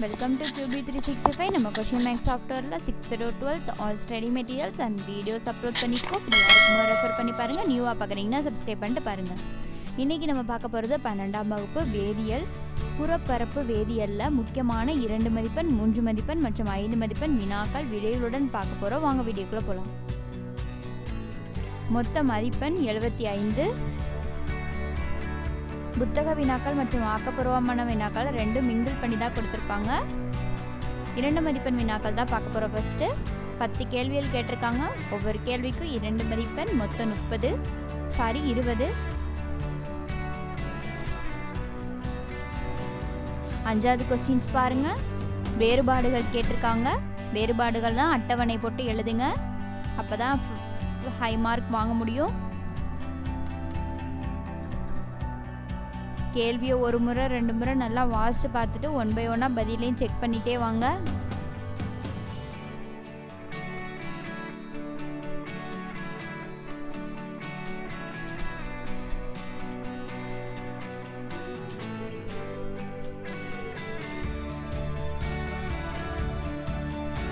Welcome to QB365 நம்ம கொஷின் மேக்ஸ் சாஃப்ட்வேரில் sixth to twelfth all study materials and videos upload பண்ணிக்கோ ஃப்ரீயாக ரெஃபர் பண்ணி பாருங்கள் நியூவாக பார்க்குறீங்கன்னா சப்ஸ்கிரைப் பண்ணிட்டு பாருங்கள் இன்றைக்கி நம்ம பார்க்க போகிறது பன்னெண்டாம் வகுப்பு வேதியியல். புறப்பரப்பு வேதியியலில் முக்கியமான இரண்டு மதிப்பெண் மூன்று மதிப்பெண் மற்றும் ஐந்து மதிப்பெண் வினாக்கள் விடைகளுடன் பார்க்க போகிறோம் வாங்க வீடியோக்குள்ளே போகலாம் மொத்த மதிப்பெண் எழுபத்தி ஐந்து. புத்தக வினாக்கள் மற்றும் ஆக்கப்பூர்வமான வினாக்கள் ரெண்டும் மிங்கிள் பண்ணி தான் கொடுத்துருப்பாங்க. இரண்டு மதிப்பெண் வினாக்கள் தான் பார்க்க போகிறோம் ஃபஸ்ட்டு பத்து கேள்விகள் கேட்டிருக்காங்க. ஒவ்வொரு கேள்விக்கும் இரண்டு மதிப்பெண் மொத்தம் முப்பது சாரி இருபது. அஞ்சாவது கொஸ்டின்ஸ் பாருங்க. வேறுபாடுகள் கேட்டிருக்காங்க. வேறுபாடுகள் தான் அட்டவணை போட்டு எழுதுங்க. அப்போ தான் ஹை மார்க் வாங்க முடியும். கேள்வியை ஒரு முறை ரெண்டு முறை நல்லா வாசித்து பார்த்துட்டு ஒன் பை ஒன்னாக பதிலையும் செக் பண்ணிட்டே வாங்க.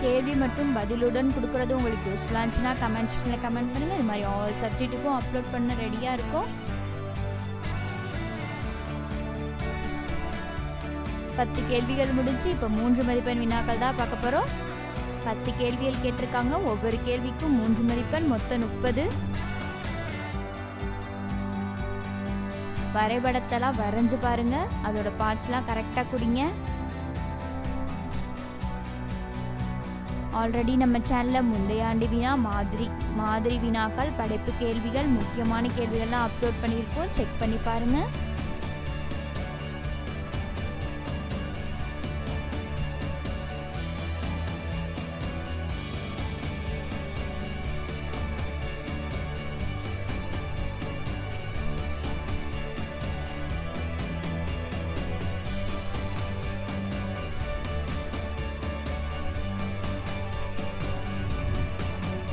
கேள்வி மற்றும் பதிலுடன் கொடுக்குறது உங்களுக்கு யூஸ்ஃபுல்லாக இருந்துச்சுன்னா கமெண்ட் செக்ஷனில் கமெண்ட் பண்ணுங்கள் இது மாதிரி ஆல் சப்ஜெக்ட்டுக்கும் அப்லோட் பண்ண ரெடியாக இருக்கும். பத்து கேள்விகள் முடிஞ்சு இப்போ மூன்று மதிப்பெண் வினாக்கள் தான் பார்க்க போகிறோம் பத்து கேள்விகள் கேட்டிருக்காங்க. ஒவ்வொரு கேள்விக்கும் மூன்று மதிப்பெண் மொத்தம் முப்பது. வரைபடத்தெல்லாம் வரைஞ்சு பாருங்க. அதோட பார்ட்ஸ்லாம் கரெக்டாக குடிங்க. ஆல்ரெடி நம்ம சேனலில் முந்தைய ஆண்டு வினா மாதிரி மாதிரி வினாக்கள் படைப்பு கேள்விகள் முக்கியமான கேள்விகள்லாம் அப்லோட் பண்ணியிருக்கோம். செக் பண்ணி பாருங்கள்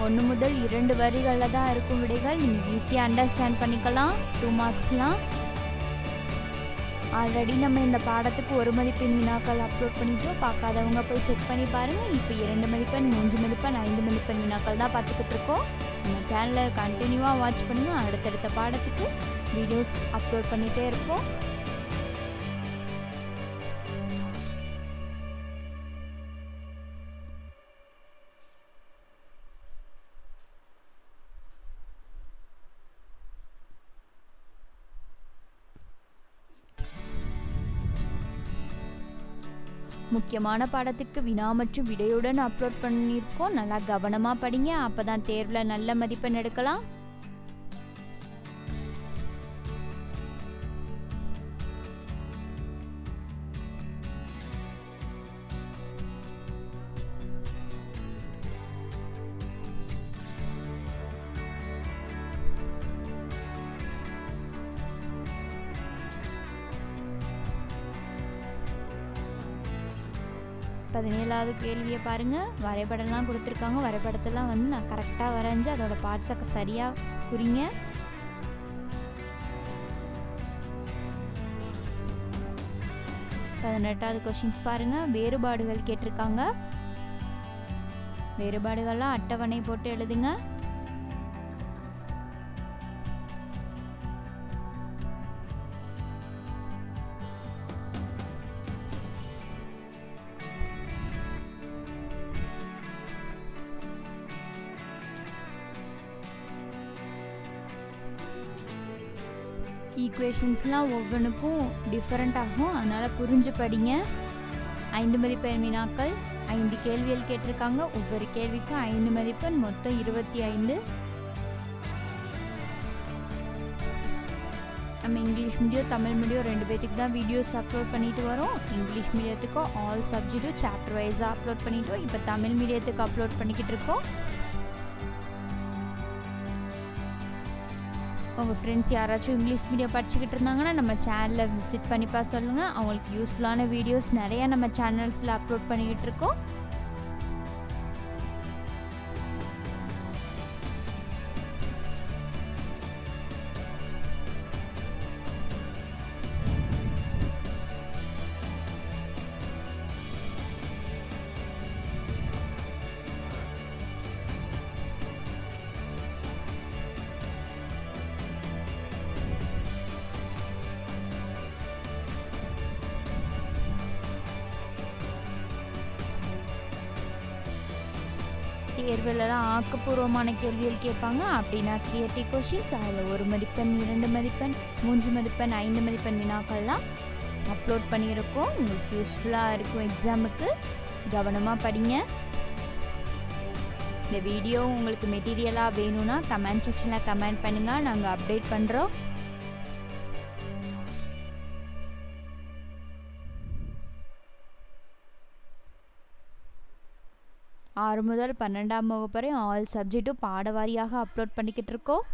ஒன்று முதல் இரண்டு வரிகளில் தான் இருக்கும் விடைகள். நீங்கள் ஈஸியாக அண்டர்ஸ்டாண்ட் பண்ணிக்கலாம். டூ மார்க்ஸ்லாம் ஆல்ரெடி நம்ம இந்த பாடத்துக்கு ஒரு மதிப்பெண் வினாக்கள் அப்லோட் பண்ணிட்டோம். பார்க்காதவங்க போய் செக் பண்ணி பாருங்கள் இப்போ இரண்டு மதிப்பெண் மூன்று மதிப்பெண் ஐந்து மதிப்பெண் வினாக்கள் தான் பார்த்துக்கிட்டு இருக்கோம். நம்ம சேனலை கண்டினியூவாக வாட்ச் பண்ணுங்கள் அடுத்தடுத்த பாடத்துக்கு வீடியோஸ் அப்லோட் பண்ணிகிட்டே இருப்போம். முக்கியமான பாடத்துக்கு வினா மற்றும் விடையுடன் அப்லோட் பண்ணியிருக்கோம். நல்லா கவனமாக படிங்க. அப்போ தான் தேர்வில் நல்ல மதிப்பெண் எடுக்கலாம். பதினேழாவது கேள்வியை பாருங்கள் வரைபடம்லாம் கொடுத்துருக்காங்க. வரைபடத்தெல்லாம் வந்து நான் கரெக்டாக வரைஞ்சி அதோட பார்ட்ஸை சரியாக குறிங்க பதினெட்டாவது கொஷின்ஸ் பாருங்கள் வேறுபாடுகள் கேட்டிருக்காங்க. வேறுபாடுகள்லாம் அட்டவணை போட்டு எழுதுங்க. ஈக்குவேஷன்ஸ்லாம் ஒவ்வொன்றுக்கும் டிஃப்ரெண்ட் ஆகும். அதனால் புரிஞ்சு படிங்க ஐந்து மதிப்பெண் வினாக்கள் ஐந்து கேள்விகள் கேட்டிருக்காங்க. ஒவ்வொரு கேள்விக்கும் ஐந்து மதிப்பெண் மொத்தம் இருபத்தி ஐந்து. நம்ம இங்கிலீஷ் மீடியம் தமிழ் மீடியம் ரெண்டு பேர்த்துக்கு தான் வீடியோஸ் அப்லோட் பண்ணிட்டு வரோம். இங்கிலீஷ் மீடியத்துக்கு ஆல் சப்ஜெக்ட்டும் சாப்டர் வைஸாக அப்லோட் பண்ணிட்டோம் இப்போ தமிழ் மீடியத்துக்கு அப்லோட் பண்ணிக்கிட்டு இருக்கோம். உங்கள் ஃப்ரெண்ட்ஸ் யாராச்சும் இங்கிலீஷ் மீடியம் படிச்சுக்கிட்டு இருந்தாங்கன்னா நம்ம சேனலில் விசிட் பண்ணிப்பா சொல்லுங்கள் அவங்களுக்கு யூஸ்ஃபுல்லான வீடியோஸ் நிறையா நம்ம சேனல்ஸில் அப்லோட் பண்ணிக்கிட்டு இருக்கோம். தேர்வுலலாம் ஆக்கப்பூர்வமான கேள்விகள் கேட்பாங்க. அப்படின்னா கிரியேட்டிவ் கொஷின்ஸ் அதில் ஒரு மதிப்பெண் இரண்டு மதிப்பெண் மூன்று மதிப்பெண் ஐந்து மதிப்பெண் வினாக்கள்லாம் அப்லோட் பண்ணியிருக்கோம். உங்களுக்கு யூஸ்ஃபுல்லாக இருக்கும் எக்ஸாமுக்கு கவனமாக படிங்க. இந்த வீடியோ உங்களுக்கு மெட்டீரியலாக வேணும்னா கமெண்ட் செக்ஷனில் கமெண்ட் பண்ணுங்கள் நாங்கள் அப்டேட் பண்ணுறோம் ஆறு முதல் பன்னெண்டாம் வகுப்பு வரை ஆல் சப்ஜெக்ட்டும் பாடவாரியாக அப்லோட் பண்ணிக்கிட்டு இருக்கோம்.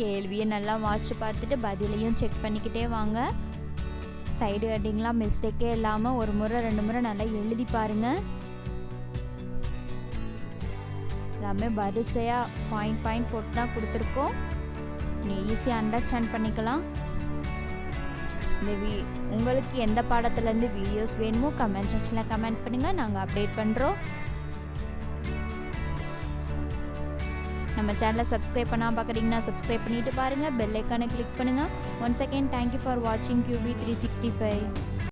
கேள்வியை நல்லா வாசிச்சு பார்த்துட்டு பதிலையும் செக் பண்ணிக்கிட்டே வாங்க. சைடு ஹெட்டிங்லாம் மிஸ்டேக்கே இல்லாமல் ஒரு முறை ரெண்டு முறை நல்லா எழுதி பாருங்கள் எல்லாமே வரிசையாக பாயிண்ட் பாயிண்ட் போட்டு தான் கொடுத்துருக்கோம். நீ ஈஸியாக அண்டர்ஸ்டாண்ட் பண்ணிக்கலாம். இந்த வீ உங்களுக்கு எந்த பாடத்துலேருந்து வீடியோஸ் வேணுமோ கமெண்ட் செக்ஷனில் கமெண்ட் பண்ணுங்கள் நாங்கள் அப்டேட் பண்ணுறோம் நம்ம சேனலை சப்ஸ்கிரைப் பண்ணால் பார்க்குறீங்கன்னா சப்ஸ்கிரைப் பண்ணிவிட்டு பாருங்கள் பெல் ஐக்கானை கிளிக் பண்ணுங்கள் one second thank you for வாட்சிங் கியூபி த்ரீ சிக்ஸ்டி ஃபைவ்